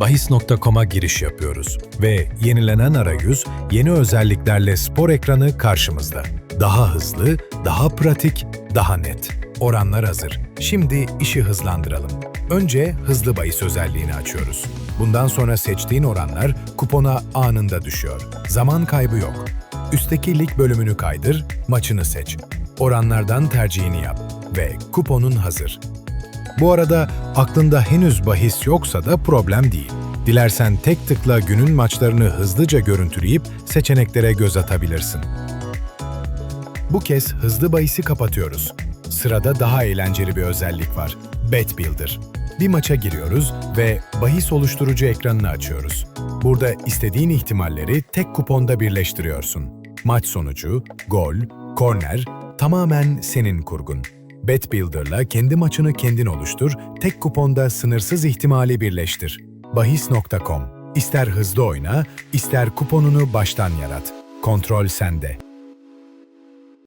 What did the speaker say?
bahis.com'a giriş yapıyoruz ve yenilenen arayüz yeni özelliklerle spor ekranı karşımızda. Daha hızlı, daha pratik, daha net. Oranlar hazır. Şimdi işi hızlandıralım. Önce hızlı bahis özelliğini açıyoruz. Bundan sonra seçtiğin oranlar kupona anında düşüyor. Zaman kaybı yok. Üstteki lig bölümünü kaydır, maçını seç. Oranlardan tercihini yap ve kuponun hazır. Bu arada aklında henüz bahis yoksa da problem değil. Dilersen tek tıkla günün maçlarını hızlıca görüntüleyip seçeneklere göz atabilirsin. Bu kez hızlı bahisi kapatıyoruz. Sırada daha eğlenceli bir özellik var. Bet Builder. Bir maça giriyoruz ve bahis oluşturucu ekranını açıyoruz. Burada istediğin ihtimalleri tek kuponda birleştiriyorsun. Maç sonucu, gol, korner tamamen senin kurgun. Bet Builder'la kendi maçını kendin oluştur, tek kuponda sınırsız ihtimali birleştir. Bahis.com İster hızlı oyna, ister kuponunu baştan yarat. Kontrol sende.